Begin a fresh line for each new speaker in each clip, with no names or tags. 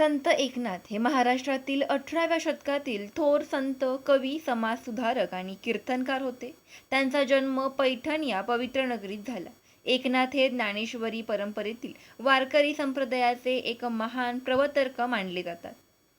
संत एकनाथ हे महाराष्ट्रातील अठराव्या शतकातील थोर संत कवी समाजसुधारक आणि कीर्तनकार होते. त्यांचा जन्म पैठण या पवित्र नगरीत झाला. एकनाथ हे ज्ञानेश्वरी परंपरेतील वारकरी संप्रदायाचे एक महान प्रवर्तक मानले जातात.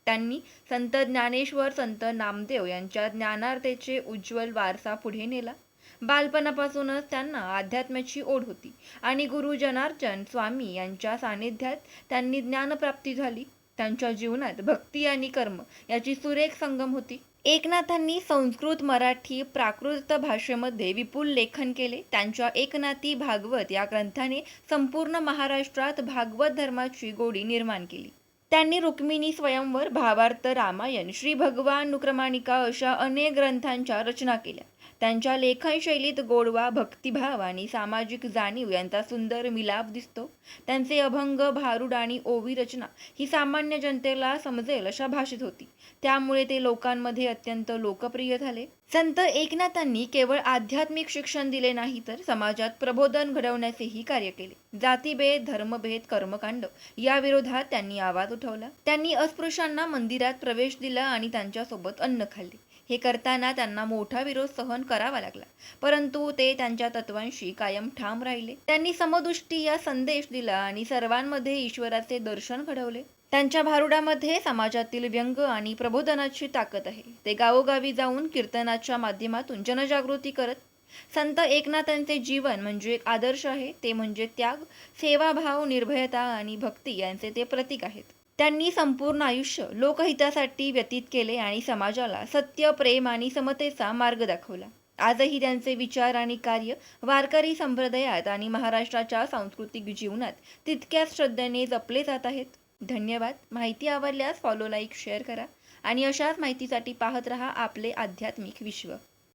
त्यांनी संत ज्ञानेश्वर संत नामदेव यांच्या ज्ञानार्थेचे उज्ज्वल वारसा पुढे नेला. बालपणापासूनच त्यांना अध्यात्माची ओढ होती आणि गुरु जनार्दन स्वामी यांच्या सानिध्यात त्यांनी ज्ञानप्राप्ती झाली. त्यांच्या जीवनात भक्ती आणि कर्म याची सुरेख संगम होती. एकनाथांनी संस्कृत मराठी प्राकृत भाषेमध्ये विपुल लेखन केले. त्यांच्या एकनाथी भागवत या ग्रंथाने संपूर्ण महाराष्ट्रात भागवत धर्माची गोडी निर्माण केली. त्यांनी रुक्मिणी स्वयंवर भावार्थ रामायण श्री भगवान नुक्रमाणिका अशा अनेक ग्रंथांच्या रचना केल्या. त्यांच्या लेखनशैलीत गोडवा भक्तिभाव आणि सामाजिक जाणीव यांचा सुंदर मिलाप दिसतो. त्यांचे अभंग भारुड आणि ओवी रचना ही सामान्य जनतेला समजेल अशा भाषेत होती. त्यामुळे ते लोकांमध्ये अत्यंत लोकप्रिय झाले. संत एकनाथांनी केवळ आध्यात्मिक शिक्षण दिले नाही तर समाजात प्रबोधन घडवण्याचेही कार्य केले. जातीभेद धर्मभेद कर्मकांड या विरोधात त्यांनी आवाज उठवला. त्यांनी अस्पृश्यांना मंदिरात प्रवेश दिला आणि त्यांच्यासोबत अन्न खाल्ले. हे करताना त्यांना मोठा विरोध सहन करावा लागला. परंतु ते त्यांच्या तत्वांशी कायम ठाम राहिले. त्यांनी समदृष्टी या संदेश दिला आणि सर्वांमध्ये ईश्वराचे दर्शन घडवले. त्यांच्या भारुडामध्ये समाजातील व्यंग आणि प्रबोधनाची ताकद आहे. ते गावोगावी जाऊन कीर्तनाच्या माध्यमातून जनजागृती करत संत एकनाथांचे जीवन म्हणजे एक आदर्श आहे ते म्हणजे त्याग सेवाभाव निर्भयता आणि भक्ती यांचे ते प्रतीक आहेत. त्यांनी संपूर्ण आयुष्य लोकहितासाठी व्यतीत केले आणि समाजाला सत्य प्रेम आणि समतेचा मार्ग दाखवला. आजही त्यांचे विचार आणि कार्य वारकरी संप्रदायात आणि महाराष्ट्राच्या सांस्कृतिक जीवनात तितक्याच श्रद्धेने जपले जात आहेत. धन्यवाद. माहिती आवडल्यास फॉलो लाईक शेअर करा आणि अशाच माहितीसाठी पाहत रहा आपले आध्यात्मिक विश्व.